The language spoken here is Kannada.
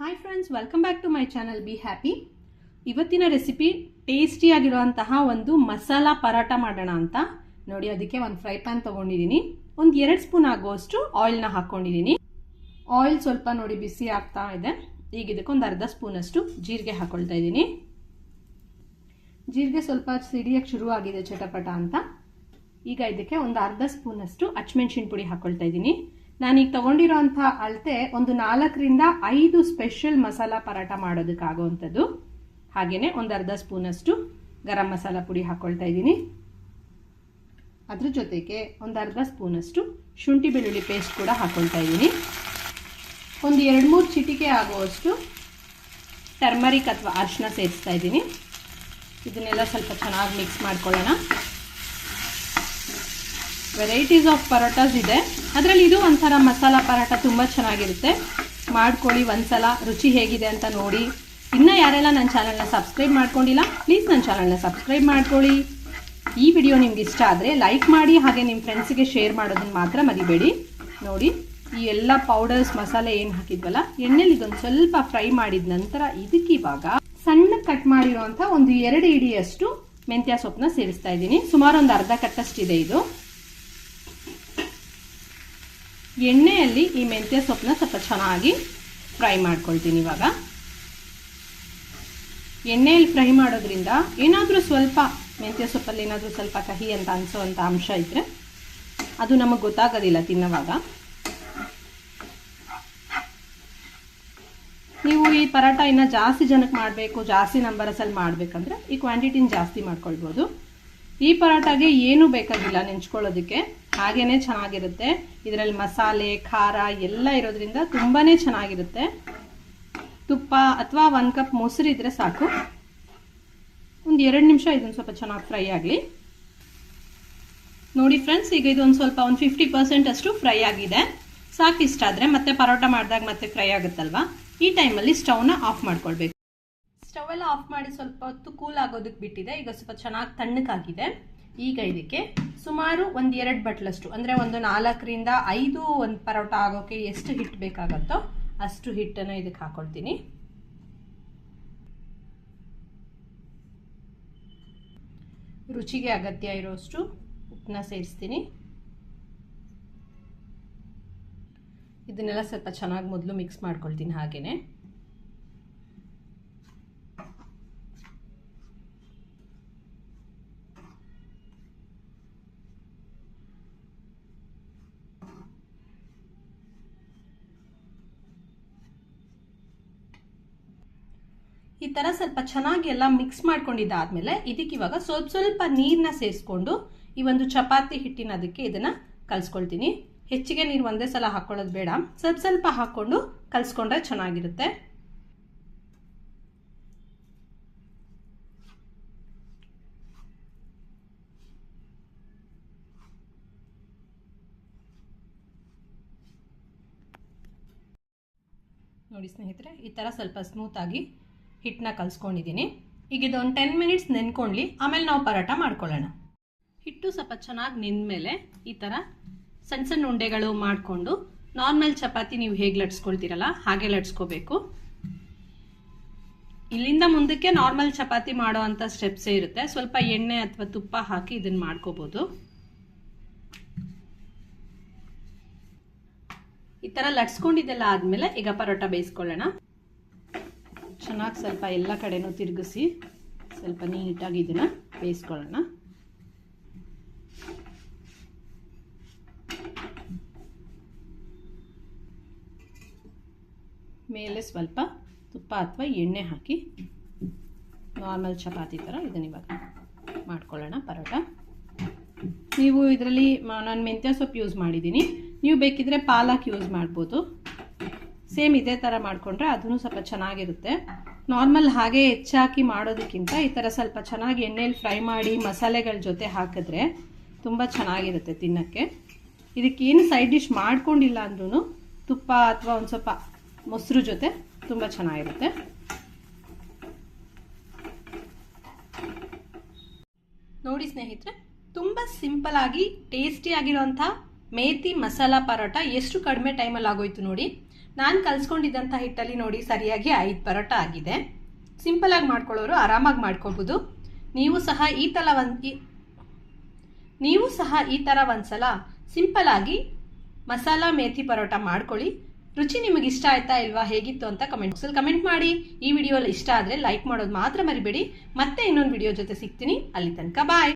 Hi friends welcome back to my channel be happy ಇವತ್ತಿನ ರೆಸಿಪಿ ಟೇಸ್ಟಿಯಾಗಿರುವಂತಹ ಒಂದು ಮಸಾಲ ಪರಾಟ ಮಾಡೋಣ ಅಂತ. ನೋಡಿ, ಅದಕ್ಕೆ ಒಂದು ಫ್ರೈ ಪ್ಯಾನ್ ತೊಗೊಂಡಿದ್ದೀನಿ. ಒಂದು ಎರಡು ಸ್ಪೂನ್ ಆಗುವಷ್ಟು ಆಯಿಲ್ನ ಹಾಕ್ಕೊಂಡಿದ್ದೀನಿ ಆಯಿಲ್ ಸ್ವಲ್ಪ ನೋಡಿ ಬಿಸಿ ಆಗ್ತಾ ಇದೆ. ಈಗ ಇದಕ್ಕೆ ಒಂದು ಅರ್ಧ ಸ್ಪೂನಷ್ಟು ಜೀರಿಗೆ ಹಾಕ್ಕೊಳ್ತಾ ಇದ್ದೀನಿ. ಜೀರಿಗೆ ಸ್ವಲ್ಪ ಸಿಡಿಯಕ್ಕೆ ಶುರು ಆಗಿದೆ, ಚಟಪಟ ಅಂತ. ಈಗ ಇದಕ್ಕೆ ಒಂದು ಅರ್ಧ ಸ್ಪೂನಷ್ಟು ಅಚ್ಚಮೆಣಸಿನ ಪುಡಿ ಹಾಕ್ಕೊಳ್ತಾ ಇದ್ದೀನಿ. ನಾನೀಗ ತಗೊಂಡಿರೋಂಥ ಅಳತೆ ಒಂದು ನಾಲ್ಕರಿಂದ ಐದು ಸ್ಪೆಷಲ್ ಮಸಾಲ ಪರಾಟ ಮಾಡೋದಕ್ಕಾಗುವಂಥದ್ದು ಹಾಗೆಯೇ ಒಂದು ಅರ್ಧ ಸ್ಪೂನಷ್ಟು ಗರಂ ಮಸಾಲ ಪುಡಿ ಹಾಕ್ಕೊಳ್ತಾ ಇದ್ದೀನಿ. ಅದ್ರ ಜೊತೆಗೆ ಒಂದು ಅರ್ಧ ಸ್ಪೂನಷ್ಟು ಶುಂಠಿ ಬೆಳ್ಳುಳ್ಳಿ ಪೇಸ್ಟ್ ಕೂಡ ಹಾಕ್ಕೊಳ್ತಾ ಇದ್ದೀನಿ. ಒಂದು ಎರಡು ಮೂರು ಚಿಟಿಕೆ ಆಗುವಷ್ಟು ಟರ್ಮರಿಕ್ ಅಥವಾ ಅರಿಶಿನ ಸೇರಿಸ್ತಾ ಇದ್ದೀನಿ. ಇದನ್ನೆಲ್ಲ ಸ್ವಲ್ಪ ಚೆನ್ನಾಗಿ ಮಿಕ್ಸ್ ಮಾಡ್ಕೊಳ್ಳೋಣ. ವೆರೈಟೀಸ್ ಆಫ್ ಪರೋಟಾಸ್ ಇದೆ. ಅದರಲ್ಲಿ ಇದು ಒಂಥರ ಮಸಾಲ ಪರಾಟ ತುಂಬ ಚೆನ್ನಾಗಿರುತ್ತೆ. ಮಾಡ್ಕೊಳ್ಳಿ ಒಂದ್ಸಲ, ರುಚಿ ಹೇಗಿದೆ ಅಂತ ನೋಡಿ. ಇನ್ನೂ ಯಾರೆಲ್ಲ ನನ್ನ ಚಾನಲ್ನ ಸಬ್ಸ್ಕ್ರೈಬ್ ಮಾಡ್ಕೊಂಡಿಲ್ಲ, ಪ್ಲೀಸ್ ನನ್ನ ಚಾನಲ್ನ ಸಬ್ಸ್ಕ್ರೈಬ್ ಮಾಡ್ಕೊಳ್ಳಿ. ಈ ವಿಡಿಯೋ ನಿಮ್ಗೆ ಇಷ್ಟ ಆದರೆ ಲೈಕ್ ಮಾಡಿ, ಹಾಗೆ ನಿಮ್ಮ ಫ್ರೆಂಡ್ಸಿಗೆ ಶೇರ್ ಮಾಡೋದನ್ನು ಮಾತ್ರ ಮರಿಬೇಡಿ. ನೋಡಿ, ಈ ಎಲ್ಲ ಪೌಡರ್ಸ್, ಮಸಾಲೆ ಏನು ಹಾಕಿದ್ವಲ್ಲ, ಎಣ್ಣೆಲಿ ಇದೊಂದು ಸ್ವಲ್ಪ ಫ್ರೈ ಮಾಡಿದ ನಂತರ ಇದಕ್ಕೆ ಇವಾಗ ಸಣ್ಣ ಕಟ್ ಮಾಡಿರುವಂಥ ಒಂದು ಎರಡು ಇಡಿಯಷ್ಟು ಮೆಂತ್ಯ ಸೊಪ್ಪನ್ನ ಸೇರಿಸ್ತಾ ಇದ್ದೀನಿ. ಸುಮಾರು ಒಂದು ಅರ್ಧ ಕಟ್ಟಷ್ಟಿದೆ ಇದು. ಎಣ್ಣೆಯಲ್ಲಿ ಈ ಮೆಂತ್ಯ ಸೊಪ್ಪನ್ನ ಸ್ವಲ್ಪ ಚೆನ್ನಾಗಿ ಫ್ರೈ ಮಾಡ್ಕೊಳ್ತೀನಿ ಇವಾಗ. ಎಣ್ಣೆಯಲ್ಲಿ ಫ್ರೈ ಮಾಡೋದ್ರಿಂದ ಏನಾದರೂ ಸ್ವಲ್ಪ ಮೆಂತ್ಯ ಸೊಪ್ಪಲ್ಲಿ ಏನಾದರೂ ಸ್ವಲ್ಪ ಕಹಿ ಅಂತ ಅನಿಸೋವಂಥ ಅಂಶ ಇದ್ದರೆ ಅದು ನಮಗೆ ಗೊತ್ತಾಗೋದಿಲ್ಲ ತಿನ್ನೋವಾಗ. ನೀವು ಈ ಪರಾಟ ಇನ್ನು ಜಾಸ್ತಿ ಜನಕ್ಕೆ ಮಾಡಬೇಕು, ಜಾಸ್ತಿ ನಂಬರಸಲ್ಲಿ ಮಾಡಬೇಕಂದ್ರೆ ಈ ಕ್ವಾಂಟಿಟಿನ ಜಾಸ್ತಿ ಮಾಡ್ಕೊಳ್ಬೋದು. ಈ ಪರಾಟಾಗೆ ಏನೂ ಬೇಕಾಗಿಲ್ಲ ನೆಂಚ್ಕೊಳ್ಳೋದಕ್ಕೆ. ಹಾಗೇ ಚೆನ್ನಾಗಿರುತ್ತೆ. ಇದರಲ್ಲಿ ಮಸಾಲೆ, ಖಾರ ಎಲ್ಲ ಇರೋದ್ರಿಂದ ತುಂಬಾ ಚೆನ್ನಾಗಿರುತ್ತೆ. ತುಪ್ಪ ಅಥವಾ ಒಂದು ಕಪ್ ಮೊಸರು ಇದ್ರೆ ಸಾಕು. ಒಂದು ಎರಡು ನಿಮಿಷ ಇದೊಂದು ಸ್ವಲ್ಪ ಚೆನ್ನಾಗಿ ಫ್ರೈ ಆಗಲಿ. ನೋಡಿ ಫ್ರೆಂಡ್ಸ್, ಈಗ ಇದೊಂದು ಸ್ವಲ್ಪ ಒಂದು ಫಿಫ್ಟಿ ಪರ್ಸೆಂಟ್ ಅಷ್ಟು ಫ್ರೈ ಆಗಿದೆ. ಸಾಕು ಇಷ್ಟ ಆದರೆ ಮತ್ತೆ ಪರೋಟ ಮಾಡಿದಾಗ ಮತ್ತೆ ಫ್ರೈ ಆಗುತ್ತಲ್ವಾ? ಈ ಟೈಮಲ್ಲಿ ಸ್ಟವ್ನ ಆಫ್ ಮಾಡ್ಕೊಳ್ಬೇಕು. ಸ್ಟವ್ ಎಲ್ಲ ಆಫ್ ಮಾಡಿ ಸ್ವಲ್ಪ ಹೊತ್ತು ಕೂಲ್ ಆಗೋದಕ್ಕೆ ಬಿಟ್ಟಿದೆ. ಈಗ ಸ್ವಲ್ಪ ಚೆನ್ನಾಗಿ ತಣ್ಣಗಾಗಿದೆ. ಈಗ ಇದಕ್ಕೆ ಸುಮಾರು ಒಂದು ಎರಡು ಬಟ್ಲಷ್ಟು, ಅಂದರೆ ಒಂದು ನಾಲ್ಕರಿಂದ ಐದು ಒಂದು ಪರೋಟ ಆಗೋಕ್ಕೆ ಎಷ್ಟು ಹಿಟ್ಟು ಬೇಕಾಗತ್ತೋ ಅಷ್ಟು ಹಿಟ್ಟನ್ನು ಇದಕ್ಕೆ ಹಾಕೊಳ್ತೀನಿ. ರುಚಿಗೆ ಅಗತ್ಯ ಇರೋಷ್ಟು ಉಪ್ಪನ್ನ ಸೇರಿಸ್ತೀನಿ. ಇದನ್ನೆಲ್ಲ ಸ್ವಲ್ಪ ಚೆನ್ನಾಗಿ ಮೊದಲು ಮಿಕ್ಸ್ ಮಾಡ್ಕೊಳ್ತೀನಿ ಹಾಗೇನೆ. ಈ ತರ ಸ್ವಲ್ಪ ಚೆನ್ನಾಗಿ ಎಲ್ಲ ಮಿಕ್ಸ್ ಮಾಡ್ಕೊಂಡಿದ್ದಾದ್ಮೇಲೆ ಇದಕ್ಕೆ ಇವಾಗ ಸ್ವಲ್ಪ ಸ್ವಲ್ಪ ನೀರನ್ನ ಸೇರಿಸ್ಕೊಂಡು ಈ ಒಂದು ಚಪಾತಿ ಹಿಟ್ಟಿನ ಅದಕ್ಕೆ ಇದನ್ನ ಕಲ್ಸ್ಕೊಳ್ತೀನಿ. ಹೆಚ್ಚಿಗೆ ನೀರು ಒಂದೇ ಸಲ ಹಾಕೊಳ್ಳೋದು ಬೇಡ. ಸ್ವಲ್ಪ ಸ್ವಲ್ಪ ಹಾಕೊಂಡು ಕಲ್ಸ್ಕೊಂಡ್ರೆ ಚೆನ್ನಾಗಿರುತ್ತೆ. ನೋಡಿ ಸ್ನೇಹಿತರೆ, ಈ ಥರ ಸ್ವಲ್ಪ ಸ್ಮೂತಾಗಿ ಹಿಟ್ಟನ್ನ ಕಲಿಸ್ಕೊಂಡಿದ್ದೀನಿ. ಈಗ ಇದೊಂದು ಟೆನ್ ಮಿನಿಟ್ಸ್ ನೆನ್ಕೊಳ್ಳಿ ಆಮೇಲೆ ನಾವು ಪರೋಟ ಮಾಡ್ಕೊಳ್ಳೋಣ. ಹಿಟ್ಟು ಸ್ವಲ್ಪ ಚೆನ್ನಾಗಿ ನೆಂದಮೇಲೆ ಈ ಥರ ಸಣ್ಣ ಸಣ್ಣ ಉಂಡೆಗಳು ಮಾಡಿಕೊಂಡು, ನಾರ್ಮಲ್ ಚಪಾತಿ ನೀವು ಹೇಗೆ ಲಟ್ಸ್ಕೊಳ್ತೀರಲ್ಲ, ಹಾಗೆ ಲಟ್ಸ್ಕೋಬೇಕು. ಇಲ್ಲಿಂದ ಮುಂದಕ್ಕೆ ನಾರ್ಮಲ್ ಚಪಾತಿ ಮಾಡೋ ಅಂಥ ಸ್ಟೆಪ್ಸೇ ಇರುತ್ತೆ. ಸ್ವಲ್ಪ ಎಣ್ಣೆ ಅಥವಾ ತುಪ್ಪ ಹಾಕಿ ಇದನ್ನು ಮಾಡ್ಕೋಬೋದು. ಈ ಥರ ಲಟ್ಸ್ಕೊಂಡಿದ್ದೆಲ್ಲ ಆದಮೇಲೆ ಈಗ ಪರೋಟ ಬೇಯಿಸ್ಕೊಳ್ಳೋಣ. ಚೆನ್ನಾಗಿ ಸ್ವಲ್ಪ ಎಲ್ಲ ಕಡೆನೂ ತಿರುಗಿಸಿ ಸ್ವಲ್ಪ ನೀಟಾಗಿ ಇದನ್ನು ಬೇಯಿಸ್ಕೊಳ್ಳೋಣ. ಮೇಲೆ ಸ್ವಲ್ಪ ತುಪ್ಪ ಅಥವಾ ಎಣ್ಣೆ ಹಾಕಿ ನಾರ್ಮಲ್ ಚಪಾತಿ ಥರ ಇದನ್ನ ಇವಾಗ ಮಾಡ್ಕೊಳ್ಳೋಣ ಪರೋಟ. ನೀವು ಇದರಲ್ಲಿ ನಾನು ಮೆಂತ್ಯ ಸೊಪ್ಪು ಯೂಸ್ ಮಾಡಿದ್ದೀನಿ. ನೀವು ಬೇಕಿದ್ರೆ ಪಾಲಕ್ ಯೂಸ್ ಮಾಡ್ಬೋದು. ಸೇಮ್ ಇದೇ ಥರ ಮಾಡಿಕೊಂಡ್ರೆ ಅದೂ ಸ್ವಲ್ಪ ಚೆನ್ನಾಗಿರುತ್ತೆ. ನಾರ್ಮಲ್ ಹಾಗೆ ಹೆಚ್ಚಾಕಿ ಮಾಡೋದಕ್ಕಿಂತ ಈ ಥರ ಸ್ವಲ್ಪ ಚೆನ್ನಾಗಿ ಎಣ್ಣೆಯಲ್ಲಿ ಫ್ರೈ ಮಾಡಿ ಮಸಾಲೆಗಳ ಜೊತೆ ಹಾಕಿದ್ರೆ ತುಂಬ ಚೆನ್ನಾಗಿರುತ್ತೆ ತಿನ್ನೋಕ್ಕೆ. ಇದಕ್ಕೇನು ಸೈಡ್ ಡಿಶ್ ಮಾಡ್ಕೊಂಡಿಲ್ಲ ಅಂದ್ರೂ ತುಪ್ಪ ಅಥವಾ ಒಂದು ಸ್ವಲ್ಪ ಮೊಸರು ಜೊತೆ ತುಂಬ ಚೆನ್ನಾಗಿರುತ್ತೆ. ನೋಡಿ ಸ್ನೇಹಿತರೆ, ತುಂಬ ಸಿಂಪಲ್ ಆಗಿ ಟೇಸ್ಟಿ ಆಗಿರೋಂಥ ಮೇತಿ ಮಸಾಲ ಪರೋಟ ಎಷ್ಟು ಕಡಿಮೆ ಟೈಮಲ್ಲಿ ಆಗೋಯ್ತು ನೋಡಿ. ನಾನು ಕಲ್ಸ್ಕೊಂಡಿದ್ದಂಥ ಹಿಟ್ಟಲ್ಲಿ ನೋಡಿ ಸರಿಯಾಗಿ ಐದು ಪರೋಟ ಆಗಿದೆ. ಸಿಂಪಲ್ ಆಗಿ ಮಾಡ್ಕೊಳ್ಳೋರು ಆರಾಮಾಗಿ ಮಾಡ್ಕೋಬಹುದು ನೀವು ಸಹ ಈ ಥರ ಒಂದು ನೀವು ಸಹ ಈ ಥರ ಒಂದ್ಸಲ ಸಿಂಪಲ್ ಆಗಿ ಮಸಾಲ ಮೇಥಿ ಪರೋಟ ಮಾಡ್ಕೊಳ್ಳಿ. ರುಚಿ ನಿಮಗೆ ಇಷ್ಟ ಆಯ್ತಾ ಇಲ್ವಾ, ಹೇಗಿತ್ತು ಅಂತ ಕಮೆಂಟ್ ಬಾಕ್ಸಲ್ಲಿ ಕಮೆಂಟ್ ಮಾಡಿ. ಈ ವಿಡಿಯೋ ಇಷ್ಟ ಆದರೆ ಲೈಕ್ ಮಾಡೋದು ಮಾತ್ರ ಮರಿಬೇಡಿ. ಮತ್ತೆ ಇನ್ನೊಂದು ವಿಡಿಯೋ ಜೊತೆ ಸಿಗ್ತೀನಿ. ಅಲ್ಲಿ ತನಕ ಬಾಯ್